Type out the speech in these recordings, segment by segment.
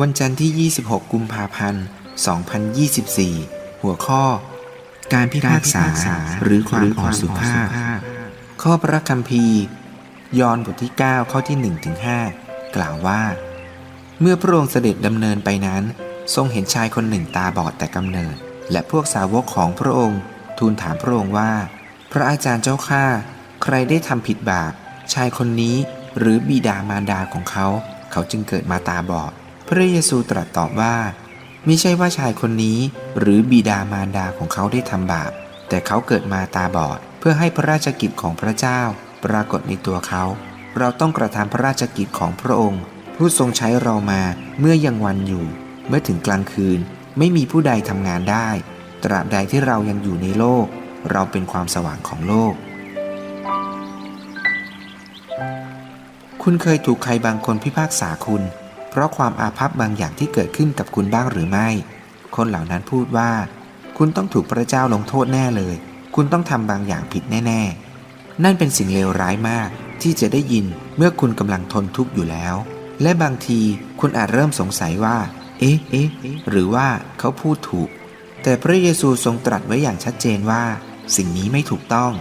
วันจันทร์ที่ 26 กุมภาพันธ์ 2024 หัวข้อ การพิพากษาหรือความอ่อนสุภาพ ข้อพระคัมภีร์ ยอห์นบทที่ 9 ข้อที่1ถึง5กล่าวว่า เมื่อพระองค์เสด็จดำเนินไปนั้น ทรงเห็นชายคนหนึ่งตาบอดแต่กำเนิด และพวกสาวกของพระองค์ ทูลถามพระองค์ว่า พระอาจารย์เจ้าข้าใครได้ทำผิดบาปชายคนนี้หรือบิดามารดาของเขา เขาจึงเกิดมาตาบอด พระเยซูตรัสตอบว่าม่ใช่ว่าชายคนนี้หรือบิดามารดาของเขาได้ทำบาป แต่เขาเกิดมาตาบอด เพื่อให้พระราชกิจของพระเจ้า ปรากฏในตัวเขา เราต้องกระทำพระราชกิจของพระองค์ ผู้ทรงใช้เรามาเมื่อยังวันอยู่ เมื่อถึงกลางคืนไม่มีผู้ใดทำงานได้ ตราบใดที่เรายังอยู่ในโลก เราเป็นความสว่างของโลก คุณเคยถูกใครบางคนพิพากษาคุณ เพราะความอาภัพบางอย่างที่เกิดขึ้นกับคุณบ้างหรือไม่ คนเหล่านั้นพูดว่า คุณต้องถูกพระเจ้าลงโทษแน่เลย คุณต้องทำบางอย่างผิดแน่ ๆ นั่นเป็นสิ่งเลวร้ายมากที่จะได้ยินเมื่อคุณกำลังทนทุกข์อยู่แล้ว และบางทีคุณอาจเริ่มสงสัยว่า เอ๊ะเอ๊ะหรือว่าเขาพูดถูก แต่พระเยซูทรงตรัสไว้อย่างชัดเจนว่า สิ่งนี้ไม่ถูกต้อง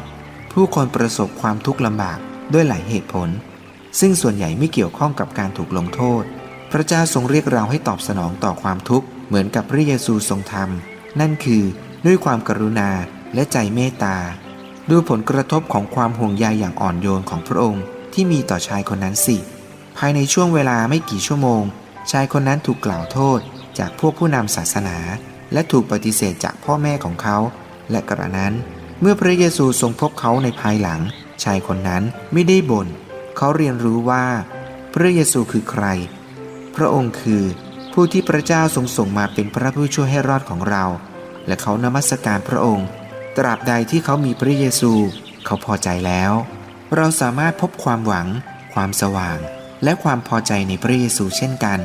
ผู้คนประสบความทุกข์ลำบากด้วยหลายเหตุผล ซึ่งส่วนใหญ่ไม่เกี่ยวข้องกับการถูกลงโทษ พระเจ้าทรงเรียกเราให้ตอบสนองต่อความทุกข์เหมือนกับพระเยซูทรงทำนั่นคือด้วยความกรุณาและใจเมตตาดูผลกระทบของความห่วงใยอย่างอ่อนโยนของพระองค์ที่มีต่อชายคนนั้นสิ ภายในช่วงเวลาไม่กี่ชั่วโมง ชายคนนั้นถูกกล่าวโทษจากพวกผู้นำศาสนา และถูกปฏิเสธจากพ่อแม่ของเขา และกระนั้น เมื่อพระเยซูทรงพบเขาในภายหลัง ชายคนนั้นไม่ได้บน่นเขาเรียนรู้ว่า พระเยซูคือใคร ระองค์คือ ผู้ที่พระเจ้าทรงส่งมาเป็นพระผู้ช่วยให้รอดของเรา และเขานมัสการพระองค์ ตราบใดที่เขามีพระเยซู เขาพอใจแล้ว เราสามารถพบความหวัง ความสว่าง และความพอใจในพระเยซูเช่นกัน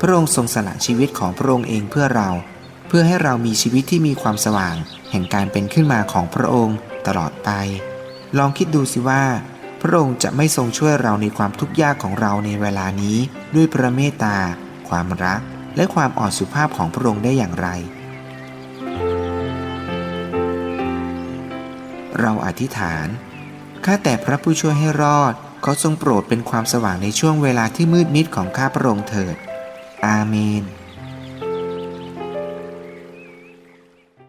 พระองค์ทรงสละชีวิตของพระองค์เองเพื่อเรา เพื่อให้เรามีชีวิตที่มีความสว่าง แห่งการเป็นขึ้นมาของพระองค์ตลอดไป ลองคิดดูสิว่า พระองค์จะไม่ทรงช่วยเราในความทุกข์ยากของเราในเวลานี้ ด้วยพระเมตตา ความรัก และความอ่อนสุภาพของพระองค์ได้อย่างไร เราอธิษฐานข้าแต่พระผู้ช่วยให้รอดเขาทรงโปรดเป็นความสว่างในช่วงเวลาที่มืดมิดของข้าพระองค์เถิด อาเมน